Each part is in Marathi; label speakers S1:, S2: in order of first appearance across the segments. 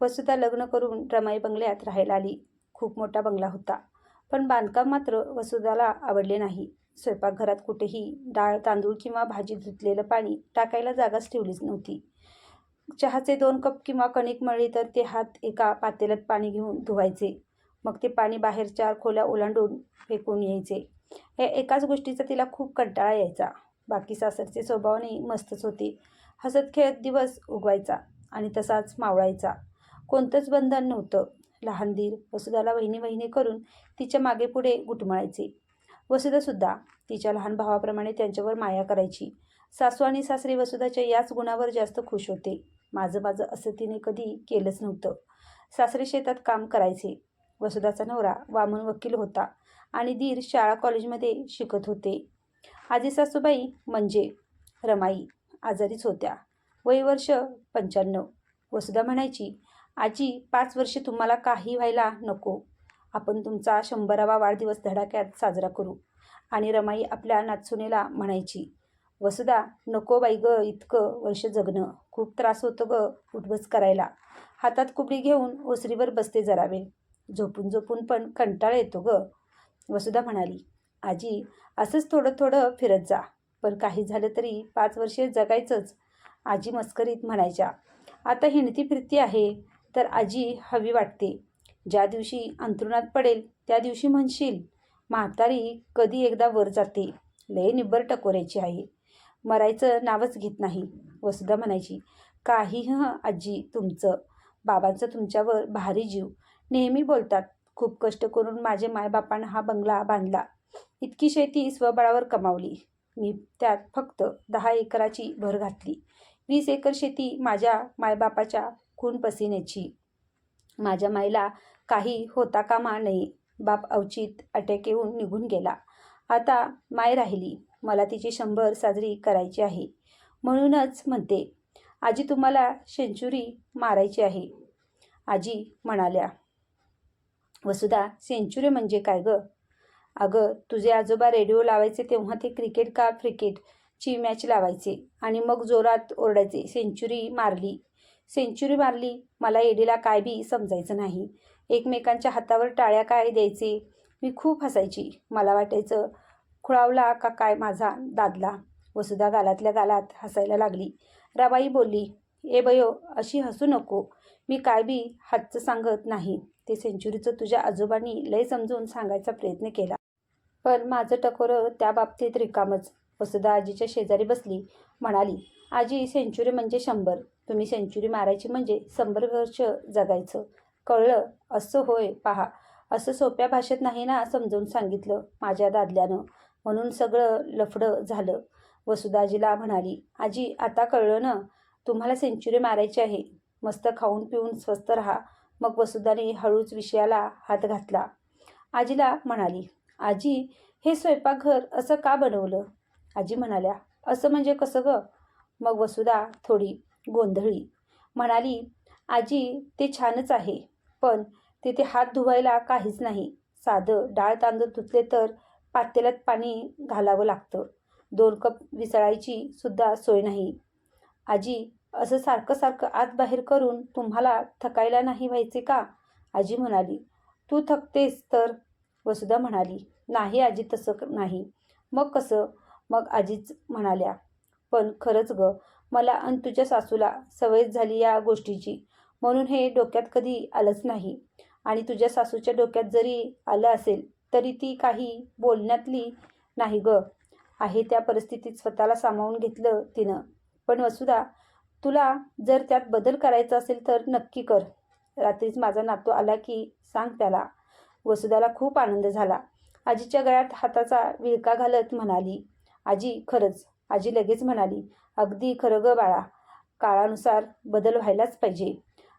S1: वसुधा लग्न करून रमाई बंगल्यात राहायला आली. खूप मोठा बंगला होता. पण बांधकाम मात्र वसुधाला आवडले नाही. स्वयंपाकघरात कुठेही डाळ तांदूळ किंवा भाजी धुतलेलं पाणी टाकायला जागाच ठेवलीच नव्हती. चहाचे दोन कप किंवा कणिक मळली तर ते हात एका पातेल्यात पाणी घेऊन धुवायचे. मग ते पाणी बाहेर चार खोल्या ओलांडून फेकून यायचे. या एकाच गोष्टीचा तिला खूप कंटाळा यायचा. बाकी सासरचे स्वभावाने मस्तच होते. हसत खेळत दिवस उगवायचा आणि तसाच मावळायचा. कोणतंच बंधन नव्हतं. लहान दीर वसुधाला वहिनी वहिनी करून तिच्यामागे पुढे गुटमळायचे. वसुधासुद्धा तिच्या लहान भावाप्रमाणे त्यांच्यावर माया करायची. सासू आणि सासरे वसुधाच्या याच गुणावर जास्त खुश होते. माझं माझं असं तिने कधी केलंच नव्हतं. सासरे शेतात काम करायचे. वसुधाचा नवरा वामन वकील होता आणि दीर शाळा कॉलेजमध्ये शिकत होते. आजी सासूबाई म्हणजे रमाई आजारीच होत्या. वय वर्ष पंच्याण्णव. वसुधा म्हणायची आजी पाच वर्षे तुम्हाला काही व्हायला नको. आपण तुमचा शंभरावा वाढदिवस धडाक्यात साजरा करू. आणि रमाई आपल्या नाचुनेला म्हणायची वसुधा नको बाई ग इतकं वर्ष जगणं. खूप त्रास होतो ग उठबस करायला. हातात कुबडी घेऊन ओसरीवर बसते जरावे. झोपून झोपून पण कंटाळा येतो ग. वसुधा म्हणाली आजी असंच थोडं थोडं फिरत जा. पण काही झालं तरी पाच वर्षे जगायचंच. आजी मस्करीत म्हणायच्या आता हिंडती फिरती आहे. तर आजी हवी वाटते. ज्या दिवशी अंथरुणात पडेल त्या दिवशी म्हणशील म्हातारी कधी एकदा वर जाते. लय निब्बर टकोऱ्याची आहे. मरायचं नावच घेत नाही. वसुधा म्हणायची काही ह आजी तुमचं. बाबांचं तुमच्यावर भारी जीव. नेहमी बोलतात खूप कष्ट करून माझे मायबापानं हा बंगला बांधला. इतकी शेती स्वबळावर कमावली. मी त्यात फक्त दहा एकराची भर घातली. वीस एकर शेती माझ्या मायबापाच्या खून पसिनेची. माझ्या माईला काही होता कामा नाही बाप अवचित अटॅक येऊन निघून गेला. आता माय राहिली. मला तिची शंभर साजरी करायची आहे. म्हणूनच म्हणते आजी तुम्हाला सेंचुरी मारायची आहे. आजी म्हणाल्या वसुधा सेंचुरी म्हणजे काय गं? अगं तुझे आजोबा रेडिओ लावायचे तेव्हा ते क्रिकेट का क्रिकेटची मॅच लावायचे? आणि मग जोरात ओरडायचे सेंचुरी मारली. सेंचुरी मारली. मला एडीला काय बी समजायचं नाही. एकमेकांच्या हातावर टाळ्या काय द्यायचे? मी खूप हसायची. मला वाटायचं खुळावला का काय माझा दादला? वसुधा गालातल्या गालात हसायला लागली. राबाई बोलली ए बयो अशी हसू नको. मी काय बी हातचं सांगत नाही. ते सेंचुरीचं तुझ्या आजोबांनी लय समजून सांगायचा प्रयत्न केला. पण माझं टकोरं त्या बाबतीत रिकामच. वसुधा आजीच्या शेजारी बसली. म्हणाली आजी सेंचुरी म्हणजे शंभर. तुम्ही सेंचुरी मारायची म्हणजे शंभर वर्ष जगायचं. कळलं? असं होय पहा. असं सोप्या भाषेत नाही ना समजावून सांगितलं माझ्या दादल्यानं. म्हणून सगळं लफडं झालं. वसुधाजीला म्हणाली आजी आता कळलं ना? तुम्हाला सेंचुरी मारायची आहे. मस्त खाऊन पिऊन स्वस्त राहा. मग वसुदाने हळूच विषयाला हात घातला. आजीला म्हणाली आजी हे स्वयंपाकघर असं का बनवलं? आजी म्हणाल्या असं म्हणजे कसं गं? मग वसुधा थोडी गोंधळी म्हणाली आजी ते छानच आहे पण तिथे हात धुवायला काहीच नाही. साधं डाळ तांदूळ धुतले तर पातेल्यात पाणी घालावं लागतं. दोन कप विसळायची सुद्धा सोय नाही. आजी असं सारखं सारखं आत बाहेर करून तुम्हाला थकायला नाही व्हायचे का? आजी म्हणाली तू थकतेस तर? वसुधा म्हणाली नाही आजी तसं नाही. मग कसं? मग आजीच म्हणाल्या पण खरंच ग मला आणि तुझ्या सासूला सवय झाली या गोष्टीची. म्हणून हे डोक्यात कधी आलंच नाही. आणि तुझ्या सासूच्या डोक्यात जरी आलं असेल तरी ती काही बोलण्यातली नाही ग. आहे त्या परिस्थितीत स्वतःला सामावून घेतलं तिनं. पण वसुधा तुला जर त्यात बदल करायचा असेल तर नक्की कर. रात्रीच माझा नातू आला की सांग त्याला. वसुधाला खूप आनंद झाला. आजीच्या गळ्यात हाताचा विळका घालत म्हणाली आजी खरंच. आजी लगेच म्हणाली अगदी खरं ग बाळा. काळानुसार बदल व्हायलाच पाहिजे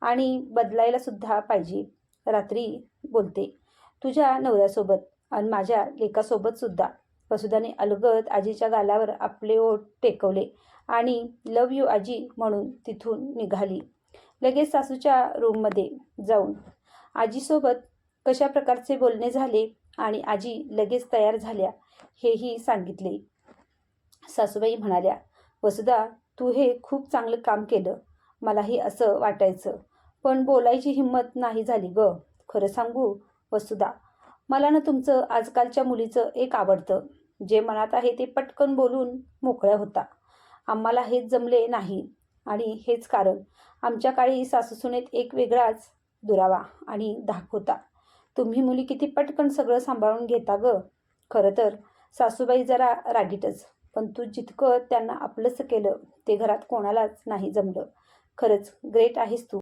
S1: आणि बदलायला सुद्धा पाहिजे. रात्री बोलते. तुझ्या नवऱ्यासोबत आणि माझ्या लेकासोबत सुद्धा. वसुधाने अलगद आजीच्या गालावर आपले ओठ टेकवले आणि लव यू आजी म्हणून तिथून निघाली. लगेच सासूच्या रूममध्ये जाऊन. आजीसोबत कशा प्रकारचे बोलणे झाले आणि आजी लगेच तयार झाल्या हेही सांगितले. सासूबाई म्हणाल्या वसुधा तू हे खूप चांगलं काम केलं. मलाही असं वाटायचं. पण बोलायची हिंमत नाही झाली ग. खरं सांगू वसुधा मला ना तुमचं आजकालच्या मुलीचं एक आवडतं. जे मनात आहे ते पटकन बोलून मोकळ्या होता. आम्हाला हेच जमले नाही. आणि हेच कारण आमच्या काळी सासूसुनेत एक वेगळाच दुरावा आणि धाक होता. तुम्ही मुली किती पटकन सगळं सांभाळून घेता ग. खरं तर सासूबाई जरा रागीटच. पण तू जितकं त्यांना आपलंसं केलं ते घरात कोणालाच नाही जमलं. खरंच ग्रेट आहेस तू.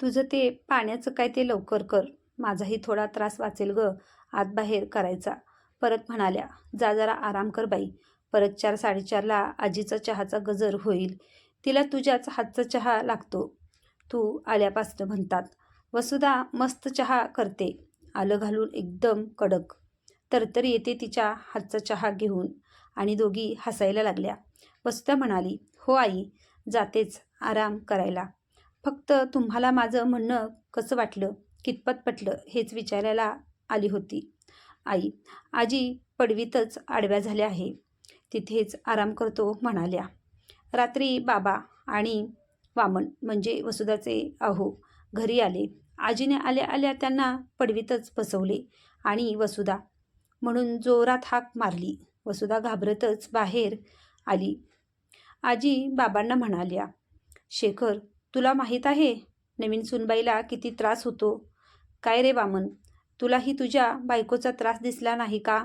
S1: तुझं ते पाण्याचं काय ते लवकर कर. माझाही थोडा त्रास वाचेल ग आत बाहेर करायचा. परत म्हणाल्या जा जरा आराम कर बाई. परत चार साडेचारला आजीचा चहाचा गजर होईल. तिला तुझ्याच हातचा चहा लागतो. तू आल्यापासनं म्हणतात वसुधा मस्त चहा करते. आलं घालून एकदम कडक. तरतरी येते तिच्या हातचा चहा घेऊन. आणि दोघी हसायला लागल्या. वसुधा म्हणाली हो आई जातेच आराम करायला. फक्त तुम्हाला माझं म्हणणं कसं वाटलं? कितपत पटलं हेच विचारायला आली होती. आई आजी पडवीतच आडव्या झाल्या आहे. तिथेच आराम करतो म्हणाल्या. रात्री बाबा आणि वामन म्हणजे वसुधाचे अहो घरी आले. आजीने आल्या आल्या त्यांना पडवीतच बसवले आणि वसुधा म्हणून जोरात हाक मारली. वसुधा घाबरतच बाहेर आली. आजी बाबांना म्हणाल्या शेखर तुला माहीत आहे नवीन सुनबाईला किती त्रास होतो. काय रे वामन तुलाही तुझ्या बायकोचा त्रास दिसला नाही का?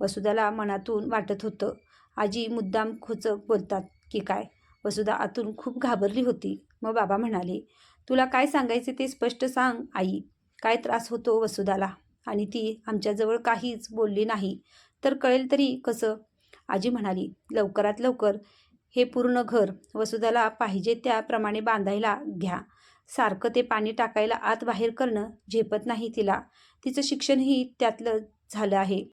S1: वसुधाला मनातून वाटत होतं. आजी मुद्दाम खोचक बोलतात की काय वसुधा आतून खूप घाबरली होती. मग बाबा म्हणाले तुला काय सांगायचे ते स्पष्ट सांग आई. काय त्रास होतो वसुधाला? आणि ती आमच्याजवळ काहीच बोलली नाही. तर कळेल तरी कसं? आजी म्हणाली लवकरात लवकर. हे पूर्ण घर वसुधाला पाहिजे त्याप्रमाणे बांधायला घ्या. सारखं ते पाणी टाकायला आत बाहेर करणं झेपत नाही तिला. तिचं शिक्षणही त्यातलं झालं आहे.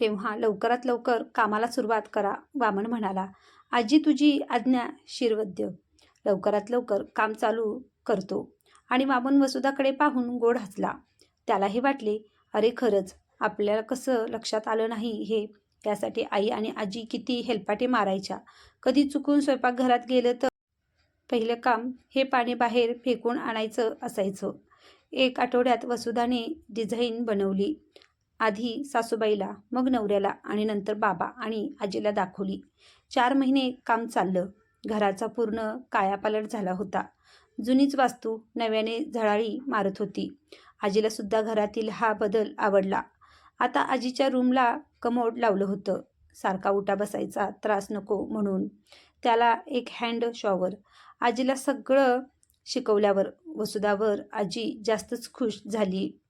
S1: तेव्हा लवकरात लवकर कामाला सुरुवात करा वामन म्हणाला. आजी तुझी आज्ञा शिरवद्य. लवकरात लवकर काम चालू करतो. आणि वामन वसुधाकडे पाहून गोड हसला. त्यालाही वाटले अरे खरंच आपल्याला कसं लक्षात आलं नाही हे त्यासाठी आई आणि आजी किती हेलपाटे मारायच्या. कधी चुकून स्वयंपाकघरात गेलं तर पहिलं काम हे पाणी बाहेर फेकून आणायचं असायचं. एक आठवड्यात वसुधाने डिझाईन बनवली. आधी सासूबाईला मग नवऱ्याला आणि नंतर बाबा आणि आजीला दाखवली. चार महिने काम चाललं. घराचा पूर्ण कायापालट झाला होता. जुनीच वास्तू नव्याने झळाळी मारत होती. आजीला सुद्धा घरातील हा बदल आवडला. आता आजीच्या रूमला कमोड लावलं होतं. सारखा उठा बसायचा त्रास नको म्हणून. त्याला एक हँड शॉवर आजीला सगळं शिकवल्यावर वसुधावर आजी जास्तच खुश झाली.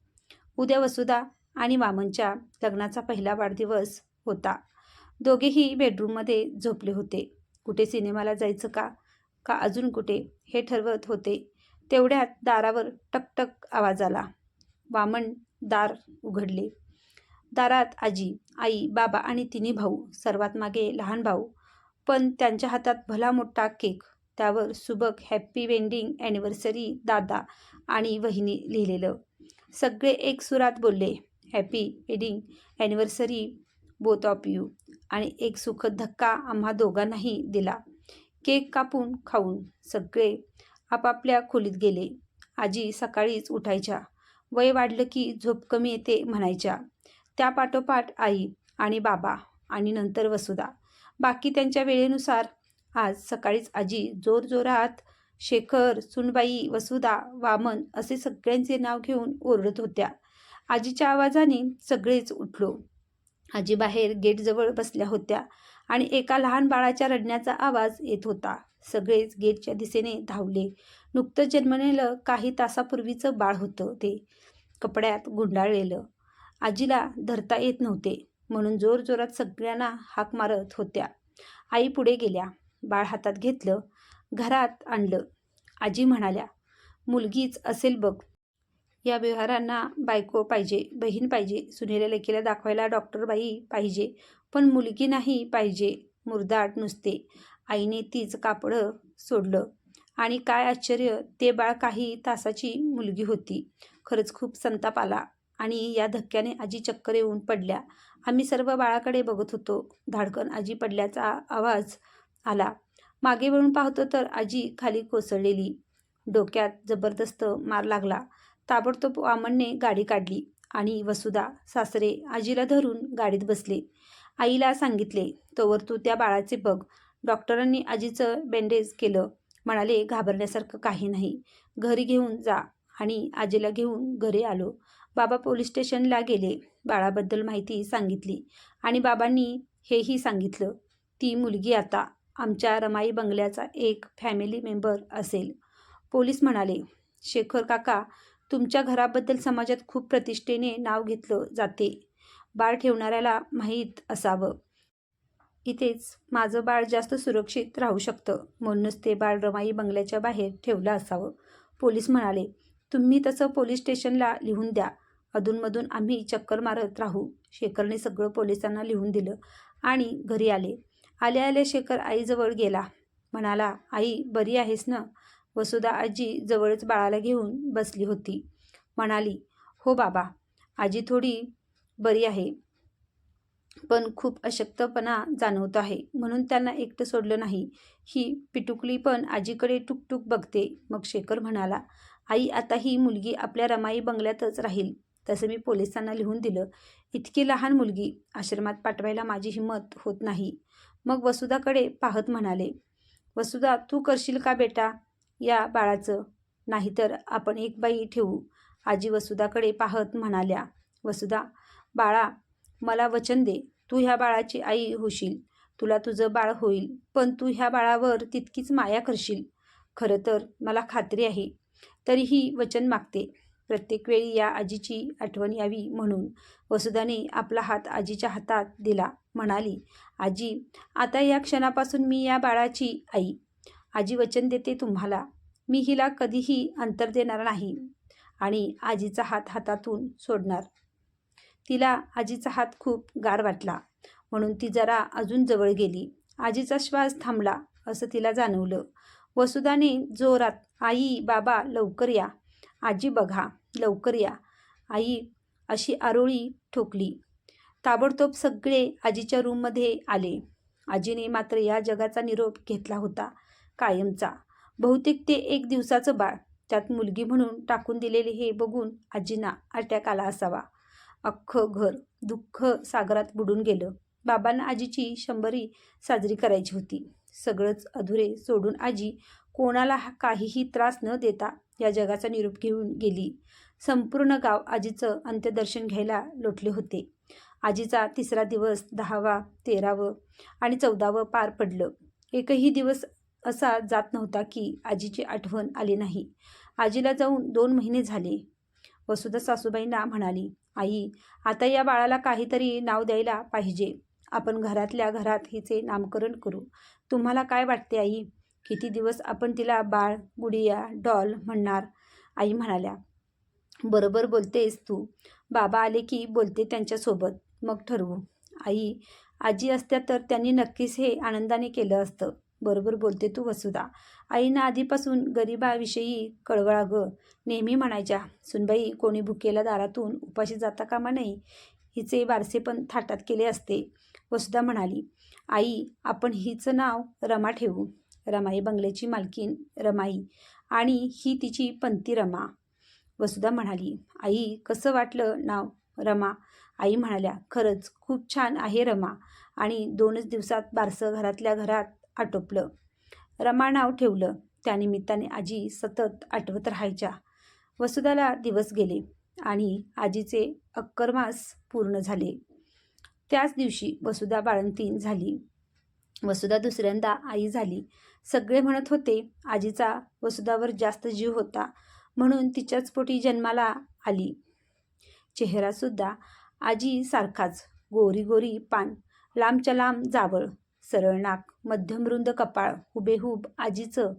S1: उद्या वसुधा आणि वामनच्या लग्नाचा पहिला वाढदिवस होता. दोघेही बेडरूममध्ये झोपले होते. कुठे सिनेमाला जायचं का? का अजून कुठे? हे ठरवत होते. तेवढ्यात दारावर टकटक आवाज आला. वामन दार उघडले. दारात आजी आई बाबा आणि तिन्ही भाऊ सर्वात मागे लहान भाऊ. पण त्यांच्या हातात भला मोठा केक त्यावर सुबक हॅप्पी वेंडिंग ॲनिव्हर्सरी दादा आणि वहिनी लिहिलेलं. सगळे एक सुरात बोलले happy wedding anniversary both of you. आणि एक सुखद धक्का आम्हा दोघांनाही दिला. केक कापून खाऊन सगळे आपापल्या खोलीत गेले. आजी सकाळीच उठायच्या. वय वाढलं की झोप कमी येते म्हणायच्या. त्या पाठोपाठ आई आणि बाबा आणि नंतर वसुधा बाकी त्यांच्या वेळेनुसार आज सकाळीच आजी जोरजोरात शेखर सुनबाई वसुधा वामन असे सगळ्यांचे नाव घेऊन ओरडत होत्या. आजीच्या आवाजाने सगळेच उठलो. आजी बाहेर गेटजवळ बसल्या होत्या आणि एका लहान बाळाच्या रडण्याचा आवाज येत होता. सगळेच गेटच्या दिशेने धावले. नुकतं जन्मलेलं काही तासापूर्वीचं बाळ होतं ते. कपड्यात गुंडाळलेलं. आजीला धरता येत नव्हते. म्हणून जोरजोरात सगळ्यांना हाक मारत होत्या. आई पुढे गेल्या. बाळ हातात घेतलं. घरात आणलं. आजी म्हणाल्या मुलगीच असेल बघ. या व्यवहारांना बायको पाहिजे बहीण पाहिजे सुनेऱ्या लेकीला दाखवायला डॉक्टरबाई पाहिजे पण मुलगी नाही पाहिजे. मुरदाट नुसते. आईने तीच कापडं सोडलं. आणि काय आश्चर्य ते बाळ काही तासाची मुलगी होती. खरंच खूप संताप आला. आणि या धक्क्याने आजी चक्कर येऊन पडल्या. आम्ही सर्व बाळाकडे बघत होतो. धाडकन आजी पडल्याचा आवाज आला. मागे वळून पाहतो तर आजी खाली कोसळलेली. डोक्यात जबरदस्त मार लागला. ताबडतोब वामनने गाडी काढली आणि वसुधा सासरे आजीला धरून गाडीत बसले. आईला सांगितले तोवर तू त्या बाळाचे बघ. डॉक्टरांनी आजीचं बँडेज केलं. म्हणाले घाबरण्यासारखं काही नाही. घरी घेऊन जा. आणि आजीला घेऊन घरी आलो. बाबा पोलीस स्टेशनला गेले. बाळाबद्दल माहिती सांगितली आणि बाबांनी हेही सांगितलं ती मुलगी आता आमच्या रमाई बंगल्याचा एक फॅमिली मेंबर असेल. पोलीस म्हणाले शेखर काका तुमच्या घराबद्दल समाजात खूप प्रतिष्ठेने नाव घेतलं जाते. बाळ ठेवणाऱ्याला माहीत असावं. इथेच माझं बाळ जास्त सुरक्षित राहू शकतं. म्हणूनच ते बाळ रमाई बंगल्याच्या बाहेर ठेवलं असावं. पोलीस म्हणाले तुम्ही तसं पोलीस स्टेशनला लिहून द्या. अधूनमधून आम्ही चक्कर मारत राहू शेखरने सगळं पोलिसांना लिहून दिलं आणि घरी आले. आले आले शेखर आईजवळ गेला. म्हणाला आई बरी आहेस ना? वसुधा आजी जवळच बाळाला घेऊन बसली होती. म्हणाली हो बाबा आजी थोडी बरी आहे पण खूप अशक्तपणा जाणवत आहे म्हणून त्यांना एकटं सोडलं नाही. ही पिटुकली पण आजीकडे टुकटुक बघते. मग शेखर म्हणाला आई आता ही मुलगी आपल्या रमाई बंगल्यातच राहील. तसं मी पोलिसांना लिहून दिलं इतकी लहान मुलगी आश्रमात पाठवायला माझी हिंमत होत नाही. मग वसुधाकडे पाहत म्हणाले वसुधा तू करशील का बेटा या बाळाचं? नाहीतर आपण एक बाई ठेवू. आजी वसुधाकडे पाहत म्हणाल्या वसुधा बाळा मला वचन दे. तू ह्या बाळाची आई होशील. तुला तुझं बाळ होईल पण तू ह्या बाळावर तितकीच माया करशील. खरं तर मला खात्री आहे तरीही वचन मागते. प्रत्येक वेळी या आजीची आठवण यावी म्हणून वसुधाने आपला हात आजीच्या हातात दिला. म्हणाली आजी आता या क्षणापासून मी या बाळाची आई. आजी वचन देते तुम्हाला. मी हिला कधीही अंतर देणार नाही आणि आजीचा हात हातातून सोडणार. तिला आजीचा हात खूप गार वाटला. म्हणून ती जरा अजून जवळ गेली. आजीचा श्वास थांबला असं तिला जाणवलं. वसुधाने जोरात आई बाबा लवकर या. आजी बघा लवकर या. आई अशी आरोळी ठोकली. ताबडतोब सगळे आजीच्या रूममध्ये आले. आजीने मात्र या जगाचा निरोप घेतला होता कायमचा. बहुतेक ते एक दिवसाचं बाळ. त्यात मुलगी म्हणून टाकून दिलेले हे बघून आजींना अटॅक आला असावा. अख्खं घर दुःख सागरात बुडून गेलं. बाबांना आजीची शंभरी साजरी करायची होती. सगळंच अधुरे सोडून आजी कोणाला काहीही त्रास न देता या जगाचा निरोप घेऊन गेली. संपूर्ण गाव आजीचं अंत्यदर्शन घ्यायला लोटले होते. आजीचा तिसरा दिवस दहावा तेरावं आणि चौदावं पार पडलं. एकही दिवस असा जात नव्हता की आजीची आठवण आली नाही. आजीला जाऊन दोन महिने झाले. वसुधा सासूबाईंना म्हणाली आई आता या बाळाला काहीतरी नाव द्यायला पाहिजे. आपण घरातल्या घरात हिचे नामकरण करू. तुम्हाला काय वाटते आई? किती दिवस आपण तिला बाळ गुडिया डॉल म्हणणार? आई म्हणाल्या बरोबर बोलतेस तू. बाबा आले की बोलते त्यांच्यासोबत. मग ठरवू. आई आजी असत्या तर त्यांनी नक्कीच हे आनंदाने केलं असतं. बरोबर बोलते तू वसुधा. आईनं आधीपासून गरिबाविषयी कळवळा ग नेहमी म्हणायच्या सुनबाई कोणी भुकेला दारातून उपाशी जाता कामा नाही हिचे वारसे पण थाटात केले असते. वसुधा म्हणाली आई आपण हिचं नाव रमा ठेवू. रमाई बंगल्याची मालकीन रमाई आणि ही तिची पंती रमा. वसुधा म्हणाली आई कसं वाटलं नाव रमा आई म्हणाल्या खरंच खूप छान आहे रमा आणि दोनच दिवसात बारसं घरातल्या घरात आटोपलं रमा नाव ठेवलं. त्यानिमित्ताने आजी सतत आठवत राहायच्या. वसुधाला दिवस गेले आणि आजीचे अक्करमास पूर्ण झाले. त्याच दिवशी वसुधा बाळंतीन झाली. वसुधा दुसऱ्यांदा आई झाली. सगळे म्हणत होते आजीचा वसुधावर जास्त जीव होता म्हणून तिच्याच पोटी जन्माला आली. चेहरासुद्धा आजी सारखाच गोरी गोरी पान लांबच्या लांब जावळ सरळ नाक मध्यमरुंद कपाळ हुबेहूब आजीचं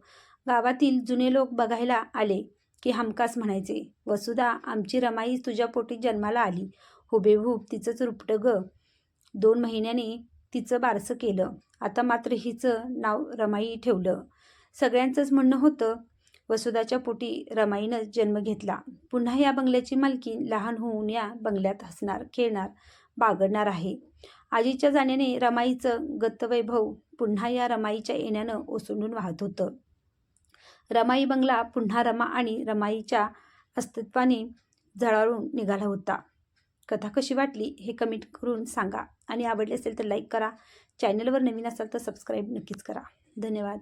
S1: गावातील जुने लोक बघायला आले की हमकास म्हणायचे वसुधा आमची रमाई तुझ्या पोटी जन्माला आली. हुबेहूब तिचंच रुपटं ग. दोन महिन्याने तिचं बारसं केलं. आता मात्र हिचं नाव रमाई ठेवलं. सगळ्यांचंच म्हणणं होतं वसुधाच्या पोटी रमाईनं जन्म घेतला. पुन्हा या बंगल्याची मालकी लहान होऊन या बंगल्यात हसणार खेळणार बागडणार आहे. आजीच्या जाण्याने रमाईचं गतवैभव पुन्हा या रमाईच्या येण्यानं ओसंडून वाहत होतं. रमाई बंगला पुन्हा रमा आणि रमाईच्या अस्तित्वाने झळाळून निघाला होता. कथा कशी वाटली हे कमेंट करून सांगा. आणि आवडले असेल तर लाईक करा. चॅनलवर नवीन असाल तर सबस्क्राईब नक्कीच करा. धन्यवाद.